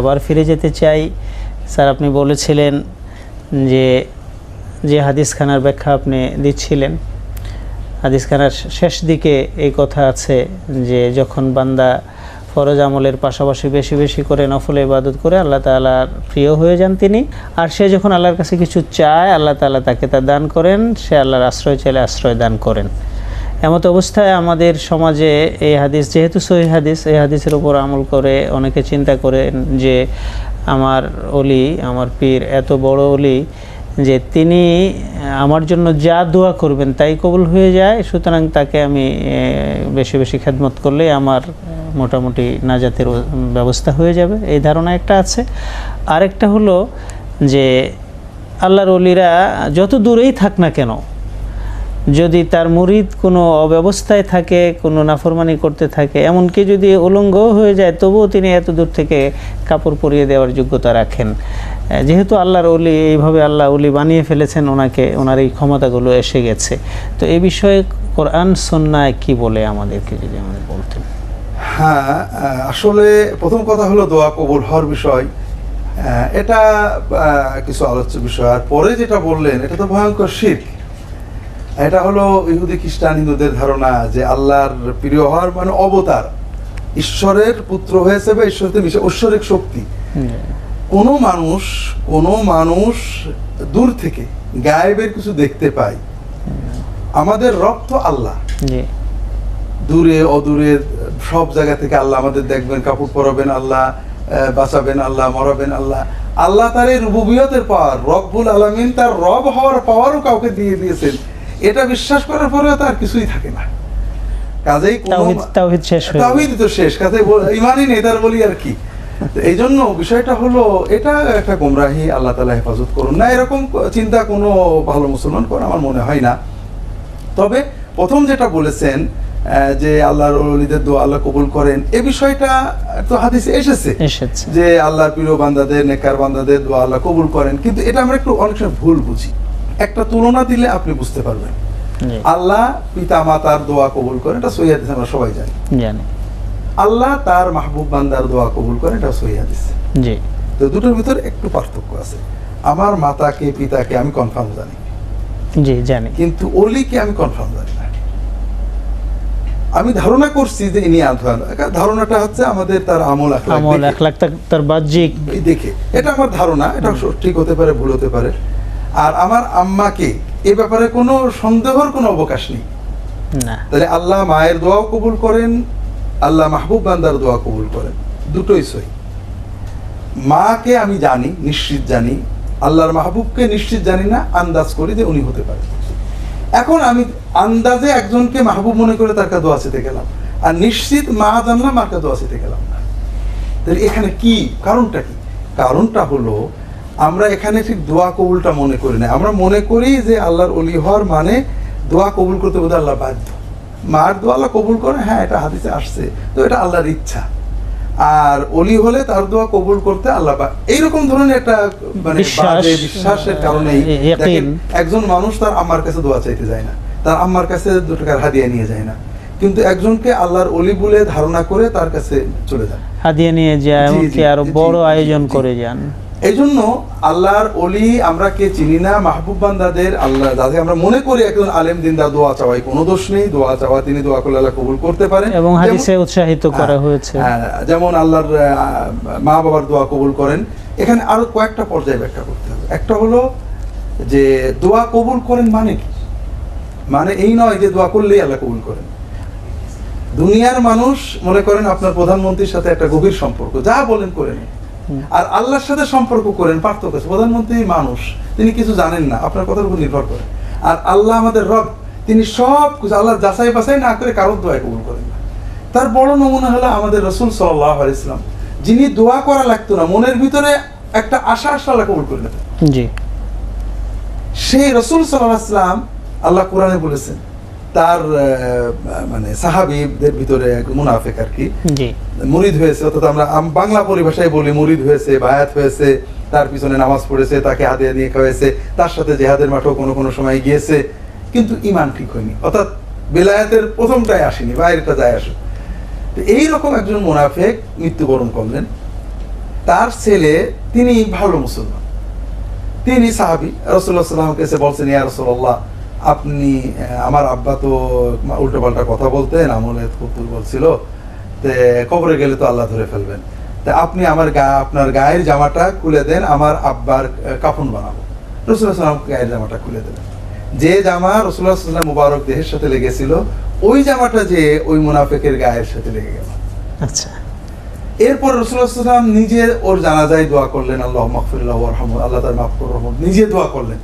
আবার ফিরে যেতে চাই। স্যার, আপনি বলেছিলেন যে যে হাদিসখানার ব্যাখ্যা আপনি দিচ্ছিলেন। হাদিসখানার শেষ দিকে এই কথা আছে যে, যখন বান্দা ফরজ আমলের পাশাপাশি বেশি বেশি করে নফল ইবাদত করে, আল্লাহ তালার প্রিয় হয়ে যান তিনি। আর সে যখন আল্লাহর কাছে কিছু চায়, আল্লাহ তাআলা তাকে তা দান করেন। সে আল্লাহর আশ্রয় চাইলে আশ্রয় দান করেন। এমত অবস্থায় আমাদের সমাজে এই হাদিস, যেহেতু সহি হাদিস, এই হাদিসের উপর আমল করে অনেকে চিন্তা করেন যে আমার অলি, আমার পীর, এত বড় অলি যে তিনি আমার জন্য যা দোয়া করবেন তাই কবুল হয়ে যায়, সুতরাং তাকে আমি বেশি বেশি খেদমত করলে আমার মোটামুটি নাজাতের ব্যবস্থা হয়ে যাবে। এই ধারণা একটা আছে। আরেকটা হলো যে আল্লাহর অলিরা যত দূরেই থাক না কেন যদি তার মুরিদ কোনো অব্যবস্থায় থাকে, কোনো নাফরমানি করতে থাকে, এমনকি যদি উলঙ্গ হয়ে যায়, তবুও তিনি এত দূর থেকে কাপড় পরিয়ে দেওয়ার যোগ্যতা রাখেন। যেহেতু আল্লাহর অলি এইভাবে আল্লাহ অলি বানিয়ে ফেলেছেন, ওনাকে, ওনার এই ক্ষমতাগুলো এসে গেছে। তো এ বিষয়ে কোরআন সন্ন্যায় কি বলে আমাদেরকে যদি আমাদের বলতেন? হ্যাঁ আসলে প্রথম কথা হলো দোয়া কবুল হওয়ার বিষয়। এটা কিছু আলোচ্য বিষয়। আর পরে যেটা বললেন, এটা তো ভয়ঙ্কর শির এটা হলো ইহুদি খ্রিস্টান হিন্দুদের ধারণা যে আল্লাহর প্রিয় হওয়ার মানে অবতার। ঈশ্বরের পুত্র হয়েছে বা ঈশ্বরের মিশে ঐশ্বরিক শক্তি। কোনো মানুষ কোনো মানুষ দূর থেকে গায়েবের কিছু দেখতে পায়। আমাদের রক্ত আল্লাহ। দূরে অদূরে সব জায়গা থেকে আল্লাহ আমাদের দেখবেন কাপড় পরাবেন আল্লাহ বাঁচাবেন আল্লাহ মরাবেন আল্লাহ। আল্লাহ তার এই রুবুবিয়তের পাওয়ার রব্বুল আলমিন তার রব হওয়ার পাওয়ারও কাউকে দিয়ে দিয়েছেন। এটা বিশ্বাস করার পরেও তার কিছুই থাকে না। কাজেই কোনো- তাওহিদ তাওহিদ শেষ তাওহিদ তো শেষ কাজে ইমানই নেই তার বলি আর কি। এই জন্য বিষয়টা হলো এটা একটা গোমরাহি আল্লাহ তালা হেফাজত করুন না। এরকম চিন্তা কোনো ভালো মুসলমান করে আমার মনে হয় না। তবে প্রথম যেটা বলেছেন যে আল্লাহর অলিদের দোয়া আল্লাহ কবুল করেন এ বিষয়টা তো হাদিসে এসেছে এসেছে। যে আল্লাহর প্রিয় বান্দাদের নেকার বান্দাদের দোয়া আল্লাহ কবুল করেন। কিন্তু এটা আমরা একটু অনেক সময় ভুল বুঝি। একটা তুলনা দিলে আপনি বুঝতে পারবেন। আল্লাহ পিতা মাতার দোয়া কবুল করেন এটা সহি হাদিস আমরা সবাই জানি। আল্লাহ তার মাহবুব বান্দার দোয়া কবুল করেন এটা সহি হাদিস। তো দুটোর ভিতরে একটু পার্থক্য আছে। আমার মাতাকে পিতাকে আমি কনফার্ম জানি। জি জানি। কিন্তু অলিকে আমি কনফার্ম জানি না। আমি ধারণা করছি যে ইনি আধুয়ান ধারণাটা হচ্ছে আমাদের তার আমল আমল এক লাখ তার বাহ্যিক দেখে। এটা আমার ধারণা এটা ঠিক হতে পারে ভুল হতে পারে। আর আমার আম্মাকে এ ব্যাপারে কোনো সন্দেহর কোনো অবকাশ নেই। তাহলে আল্লাহ মায়ের দোয়াও কবুল করেন আল্লাহ মাহবুব বান্দার দোয়া কবুল করেন। দুটোই সই মাকে আমি জানি নিশ্চিত জানি আল্লাহর মাহবুবকে নিশ্চিত জানি না আন্দাজ করি যে উনি হতে পারে। এখন আমি আন্দাজে একজনকে মাহবুব মনে করে তার কাছে দোয়া চেতে গেলাম আর নিশ্চিত মা জানলাম মার কাছে দোয়া চেতে গেলাম। না তাহলে এখানে কি? কারণটা কি? কারণটা হলো আমরা এখানে ঠিক দোয়া কবুলটা মনে করি না। আমরা মনে করি যে আল্লাহর অলি হওয়ার মানে দোয়া কবুল করতে বোধ আল্লাহ বাধ্য। মার দোয়া আল্লাহ কবুল করে হ্যাঁ এটা হাদিসে আসছে। তো এটা আল্লাহর ইচ্ছা। আর অলি হলে তার দোয়া কবুল করতে আল্লাহ এইরকম ধরনের একটা মানে বিশ্বাসের কারণেই একজন মানুষ তার আমার কাছে দোয়া চাইতে যায় না। তার আমার কাছে দু টাকার হাদিয়া নিয়ে যায় না। কিন্তু একজনকে আল্লাহর অলি বলে ধারণা করে তার কাছে চলে যায়। হাদিয়া নিয়ে যায় এমনকি আরও বড় আয়োজন করে যান। এই জন্য আল্লাহর অলি আমরা কে চিনি না মাহবুব বান্দাদের আল্লাহ যাদের আমরা মনে করি একজন আলেম দিনদার দোয়া চাওয়াই কোনো দোষ নেই দোয়া চাওয়া তিনি দোয়া করলে আল্লাহ কবুল করতে পারেন। এবং হাদিসে উৎসাহিত করা হ্যাঁ, হয়েছে। হ্যাঁ, যেমন আল্লাহর মা বাবার দোয়া কবুল করেন। এখানে আরও কয়েকটা পর্যায়ে ব্যাখ্যা করতে হবে। একটা হলো যে দোয়া কবুল করেন মানে কি? মানে এই নয় যে দোয়া করলেই আল্লাহ কবুল করেন। দুনিয়ার মানুষ মনে করেন আপনার প্রধানমন্ত্রীর সাথে একটা গভীর সম্পর্ক। যা বলেন করে নিন। আর আল্লাহর সাথে সম্পর্ক করেন পার্থক্য আছে। প্রধানমন্ত্রী মানুষ তিনি কিছু জানেন না আপনার কথার উপর নির্ভর করে। আর আল্লাহ আমাদের রব তিনি সব কিছু আল্লাহ যাচাই বাছাই না করে কারোর দোয়া কবুল করেন না। তার বড় নমুনা হলো আমাদের রসুল সাল্লাহ ইসলাম যিনি দোয়া করা লাগতো না মনের ভিতরে একটা আশা আশা আল্লাহ কবুল করে জি। সেই রসুল সাল্লাম আল্লাহ কোরআনে বলেছেন তার মানে সাহাবিদের ভিতরে এক মুনাফেক আর কি। মুরিদ হয়েছে অর্থাৎ আমরা আম- বাংলা পরিভাষায় বলি মুরিদ হয়েছে বায়াত হয়েছে তার পিছনে নামাজ পড়েছে তাকে হাতে নিয়ে খাওয়াইছে তার সাথে জেহাদের মাঠেও কোনো কোনো সময় গিয়েছে কিন্তু ইমান ঠিক হয়নি। অর্থাৎ বেলায়াতের প্রথমটাই আসেনি বাইরেটা যায় আসে। তো এইরকম একজন মুনাফেক মৃত্যুবরণ করলেন। তার ছেলে তিনি ভালো মুসলমান। তিনি সাহাবি রসুল্লাহ সাল্লামকে এসে বলছেন ইয়া রসুল্লাহ আপনি আমার আব্বা তো উল্টো পাল্টা কথা বলতেন আমলে খুব দুর্বল ছিল তে কবরে গেলে তো আল্লাহ ধরে ফেলবেন। তা আপনি আমার গা আপনার গায়ের জামাটা খুলে দেন আমার আব্বার কাফন বানাবো। রসুল্লাহ সাল্লাম গায়ের জামাটা খুলে দিলেন যে জামা রসুল্লাহ সাল্লাম মুবারক দেহের সাথে লেগেছিল ওই জামাটা যে ওই মুনাফেকের গায়ের সাথে লেগে গেল। আচ্ছা। এরপর রসুলাম নিজে ওর জানাজায় দোয়া করলেন আল্লাহ মকফুল্লাহ আল্লাহ তার মাফ রহমদ নিজে দোয়া করলেন।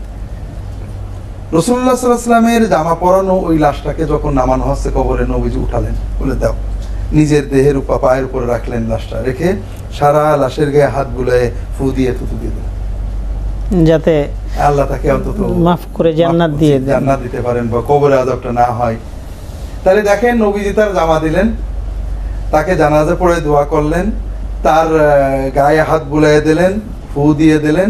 রসুল্লাহ সাল্লামের জামা পরানো ওই লাশটাকে যখন নামানো হচ্ছে কবরে নবীজি উঠালেন বলে দাও। নিজের দেহের উপা পায়ের উপরে রাখলেন লাশটা রেখে সারা লাশের গায়ে হাত বুলায় ফু দিয়ে থুতু দিয়ে দিলেন। যাতে আল্লাহ তাকে অন্তত মাফ করে জান্নাত দিয়ে জান্নাত দিতে পারেন বা কবরে আদবটা না হয়। তাহলে দেখেন নবীজি তার জামা দিলেন তাকে জানাজা পড়ে দোয়া করলেন তার গায়ে হাত বুলাইয়ে দিলেন ফু দিয়ে দিলেন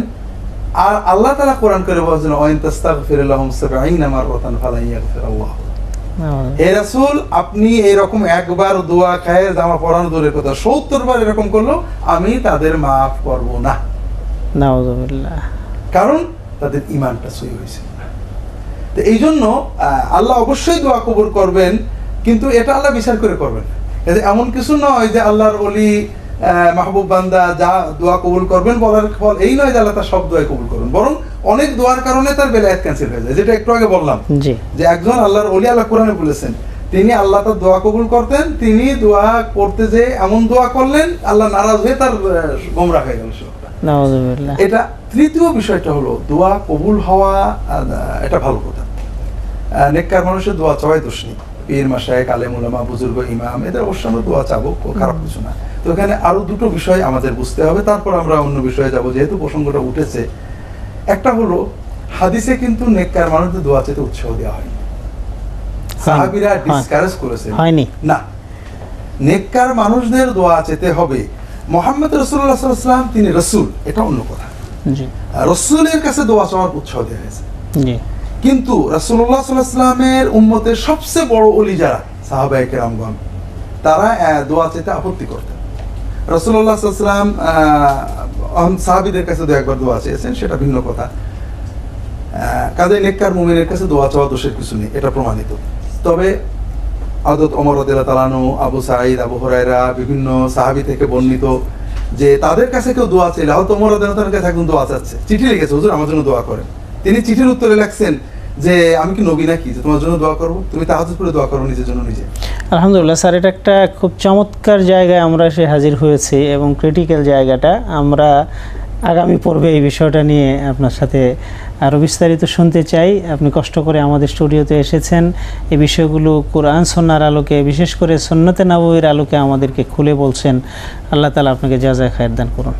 আর আল্লাহ কোরআন করে বলছেন ওয়াইন তাস্তাগফির লাহুম সাবঈনা মাররাতান ফালা ইয়াগফিরাল্লাহ হে রাসূল আপনি এরকম একবার দোয়া খায় দূরের কথা 70 বার এরকম করল আমি তাদের মাফ করব না। নাউজুবিল্লাহ। কারণ তাদের ইমানটা সই হয়েছে। তো এই জন্য আল্লাহ অবশ্যই দোয়া কবুল করবেন কিন্তু এটা আল্লাহ বিচার করে করবেন এমন কিছু নয় যে আল্লাহর আহ, মাহবুব বান্দা যা দোয়া কবুল করবেন বলার ফল এই নয় যে আল্লাহ তার সব দোয়া কবুল করবেন বরং অনেক দোয়ার কারণে তার বেলায়াত ক্যান্সেল হয়ে যায়। যেটা একটু আগে বললাম যে একজন আল্লাহর অলি আল্লাহ কোরআনে বলেছেন তিনি আল্লাহ তার দোয়া কবুল করতেন তিনি দোয়া করতে যে এমন দোয়া করলেন আল্লাহ নারাজ হয়ে তার গোমরা হয়ে গেল এটা তৃতীয় বিষয়টা হলো দোয়া কবুল হওয়া এটা ভালো কথা। নেককার মানুষের দোয়া চাওয়াই দোষ নেই। পীর মাসায়েক আলেম উলামা বুজুর্গ ইমাম এদের অবশ্য আমরা দোয়া চাবো খারাপ কিছু না। তো এখানে আরও দুটো বিষয় আমাদের বুঝতে হবে তারপর আমরা অন্য বিষয়ে যাব যেহেতু প্রসঙ্গটা উঠেছে। একটা হলো হাদিসে কিন্তু নেককার মানুষদের দোয়া চেতে উৎসাহ দেওয়া হয়নি। সাহাবিরা ডিসকারেজ করেছেন। হয়নি। না। নেককার মানুষদের দোয়া চেতে হবে মোহাম্মদ রসুল্লাহ সাল্লাম তিনি রসুল এটা অন্য কথা। রসুলের কাছে দোয়া চাওয়ার উৎসাহ দেওয়া হয়েছে। কিন্তু রাসূলুল্লাহ সাল্লাল্লাহু আলাইহি উম্মতের সবচেয়ে বড় অলি যারা? সাহাবায়ে কেরামগণ। তারা দোয়া চেতে আপত্তি করতেন। আলাইহি সাল্লাম সাহাবীদের কাছে দু একবার দোয়া চেয়েছেন, সেটা ভিন্ন কথা। কাজে নেককার মুমিনের কাছে দোয়া চাওয়া দোষের কিছু নেই, এটা প্রমাণিত। তবে আদত রাদিয়াল্লাহু তাআলা আবু সাঈদ, আবু হুরায়রা, বিভিন্ন সাহাবি থেকে বর্ণিত যে তাদের কাছে কেউ দোয়া চাইলে হয়তো রাদিয়াল্লাহু কাছে একজন দোয়া চাচ্ছে। চিঠি লিখেছে, হুজুর আমার জন্য দোয়া করেন। তিনি চিঠির উত্তরে লিখছেন যে আমি কি নবী নাকি? যে তোমার জন্য দোয়া করব। তুমি তাহাজুদ করে দোয়া করো নিজের জন্য নিজে। আলহামদুলিল্লাহ স্যার এটা একটা খুব চমৎকার জায়গায় আমরা এসে হাজির হয়েছি এবং ক্রিটিক্যাল জায়গাটা। আমরা আগামী পর্বে এই বিষয়টা নিয়ে আপনার সাথে আরও বিস্তারিত শুনতে চাই। আপনি কষ্ট করে আমাদের স্টুডিওতে এসেছেন। এই বিষয়গুলো কোরআন সন্ন্যার আলোকে বিশেষ করে সন্ন্যতে নাবুয়ের আলোকে আমাদেরকে খুলে বলছেন। আল্লাহ তালা আপনাকে যা যা খায়ের দান করুন।